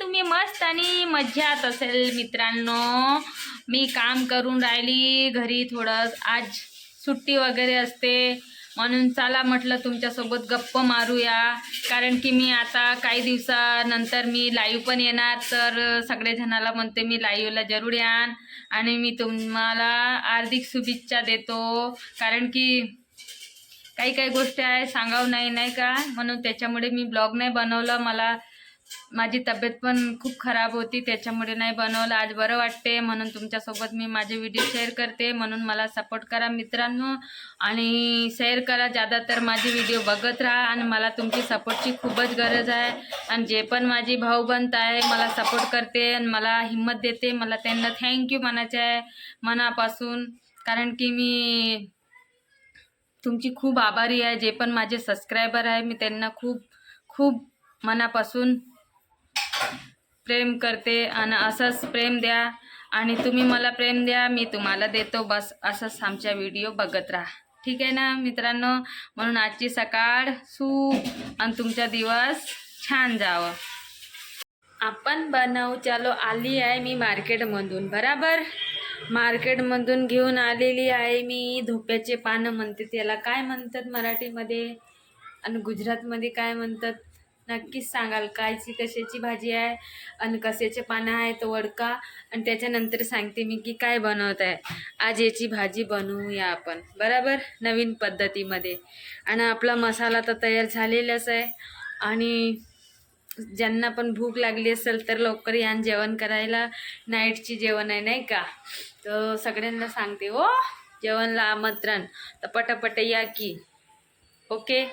तुम्ही मस्त आणि मज्जात असेल मित्रांनो. मी काम करून राहिली घरी थोडं आज सुट्टी वगैरे असते. म्हणून चला म्हटलं तुमच्यासोबत गप्प मारूया. कारण की मी आता काही दिवसानंतर मी लाईव्ह पण येणार तर सगळेजणाला म्हणते मी लाईव्हला जरूर यान. आणि मी तुम्हाला हार्दिक शुभेच्छा देतो. कारण की काही काही गोष्टी आहे सांगावं नाही नाही का? म्हणून त्याच्यामुळे मी ब्लॉग नाही बनवलं. मला माझी तब्येत पण खूप खराब होती त्याच्यामुळे नाही बनवलं. आज बरं वाटते म्हणून तुमच्यासोबत मी माझे व्हिडिओ शेअर करते. म्हणून मला सपोर्ट करा मित्रांनो. आणि शेअर करा ज्यादा तर माझे व्हिडिओ बघत राहा. आणि मला तुमची सपोर्टची खूपच गरज आहे. आणि जे पण माझी भाऊबंत आहे मला सपोर्ट करते आणि मला हिंमत देते. मला त्यांना थँक्यू म्हणायचे आहे मनापासून. कारण की मी तुमची खूप आभारी आहे. जे पण माझे सबस्क्रायबर आहे मी त्यांना खूप खूप मनापासून प्रेम करते आणि असंच प्रेम द्या आणि तुम्ही मला प्रेम द्या मी तुम्हाला देतो. बस असंच आमच्या व्हिडिओ बघत राहा. ठीक आहे ना मित्रांनो? म्हणून आजची सकाळ सुख आणि तुमचा दिवस छान जावं. आपण बनव. चालो आली आहे मी मार्केटमधून. बराबर? मार्केटमधून घेऊन आलेली आहे मी. धोप्याचे पानं म्हणते त्याला काय म्हणतात मराठीमध्ये? आणि गुजरातमध्ये काय म्हणतात? नक्कीच सांगाल. कायची कशाची भाजी आहे आणि कशाचे पानं आहे तो वडका. आणि त्याच्यानंतर सांगते मी की काय बनवत आहे. आज याची भाजी बनवूया आपण. बराबर? नवीन पद्धतीमध्ये. आणि आपला मसाला तर तयार झालेलाच आहे. आणि ज्यांना पण भूक लागली असेल तर लवकर या आणि जेवण करायला. नाईटची जेवण आहे नाही का? तर सगळ्यांना सांगते हो? जेवणला आमंत्रण. तर पटापट या की. ओके?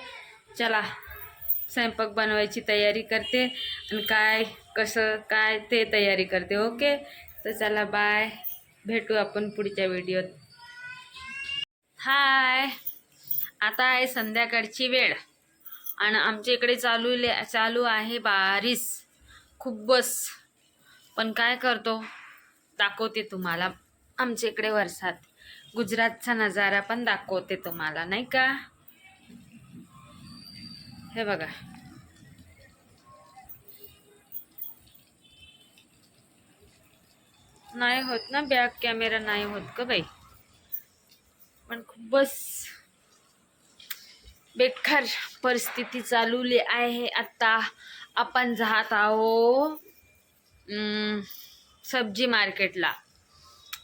चला. स्वयंपाक बनवायची तयारी करते आणि काय कसं काय ते तयारी करते. ओके? तर चला बाय भेटू आपण पुढच्या व्हिडिओत हाय आता आहे संध्याकाळची वेळ. आणि आमच्या इकडे चालू चालू आहे बारीस. खूप बस. पण काय करतो? दाखवते तुम्हाला. आमच्या इकडे वरसात. गुजरातचा नजारा पण दाखवते तुम्हाला नाही का? हे बघा. नाही होत ना बॅक कॅमेरा नाही होत का बाई. पण खूपच बेकार परिस्थिती चालवली आहे आता. आपण जात आहो सब्जी मार्केटला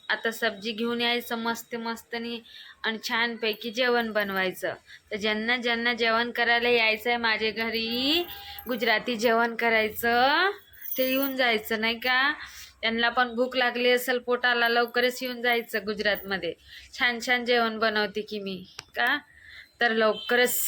आता सब्जी घेऊन यायचं मस्त मस्तनी आणि छानपैकी जेवण बनवायचं. तर ज्यांना ज्यांना जेवण करायला यायचं आहे माझ्या घरी गुजराती जेवण करायचं ते येऊन जायचं नाही का? त्यांना पण भूक लागली असेल पोटाला लवकरच येऊन जायचं गुजरातमध्ये. छान छान जेवण बनवते की मी का? तर लवकरच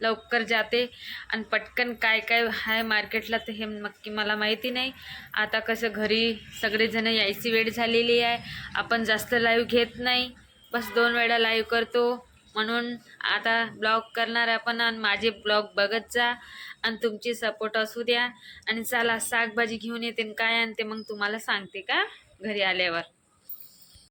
लवकर जाते. आणि पटकन काय काय आहे मार्केटला तर हे नक्की मला माहिती नाही. आता कसं घरी सगळेजण यायची वेळ झालेली आहे. आपण जास्त लाईव्ह घेत नाही. बस दोन वेळा लाईव्ह करतो. म्हणून आता ब्लॉग करणार आपण आणि माझे ब्लॉग बघत जा. आणि तुमची सपोर्ट असू द्या. आणि चला सागभाजी घेऊन येते आणि काय आणते मग तुम्हाला सांगते का? घरी आल्यावर.